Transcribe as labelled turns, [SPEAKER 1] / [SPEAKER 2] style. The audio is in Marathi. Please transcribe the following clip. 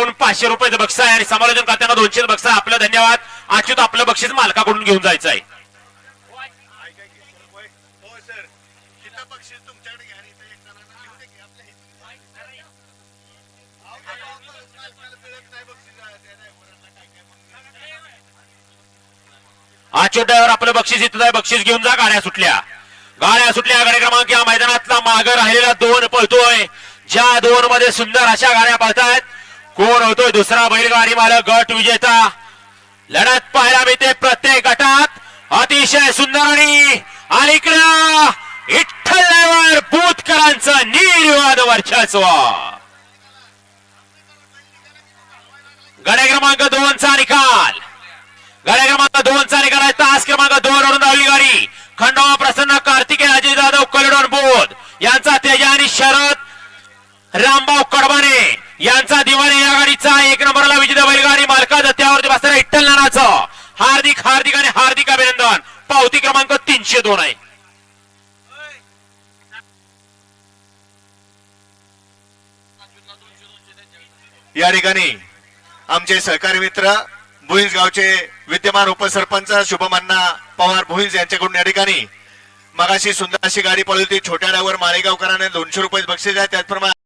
[SPEAKER 1] घेऊन पाचशे रुपयाचं बक्षीस आहे आणि समालोचन करताना दोनशे बक्षीस आपलं धन्यवाद. अच्युत आपलं बक्षीस मालकाकडून घेऊन जायचं आहे. अच्युत ड्रायव्हर आपलं बक्षीस इथं आहे. बक्षीस घेऊन जा गाड्या सुटल्या. गाड्या सुटल्या गाडी क्रमांक या मैदानातला मागं राहिलेला दोन पळतोय. ज्या दोन मध्ये सुंदर अशा गाड्या पळतायत. कोण होतोय दुसरा बैलगाडी मालक गट विजेता? लढत पाहायला मिळते प्रत्येक गटात. अतिशय सुंदर आणि अलीकडं विठ्ठल ड्रायव्हर बुतकरांचं निर्वाद वर्चस्व. गाड्या क्रमांक दोनचा निकाल. गाड्या क्रमांक दोन चा निकाल आहे. तास क्रमांक दोन वरून दहावी गाडी. खंडोबा प्रसन्न कार्तिके अजय जाधव कलडोन बोध यांचा तेजा आणि शरद रामभाऊ कडबाने यांचा दिवाणी या गाडीचा एक नंबरला विजेता बैलगाडी मालका दत्त्यावरती बसणारा इट्टल नानाचं. हार्दिक हार्दिक आणि हार्दिक अभिनंदन. पावती क्रमांक तीनशे दोन आहे.
[SPEAKER 2] या ठिकाणी आमचे सहकारी मित्र भुईंज गावचे विद्यमान उपसरपंच शुभमन्ना पवार भुईंज यांच्याकडून या ठिकाणी मगाशी सुंदर अशी गाडी पळवली होती. छोट्या डावर मालेगावकरांना दोनशे रुपये बक्षीस आहे. त्याचप्रमाणे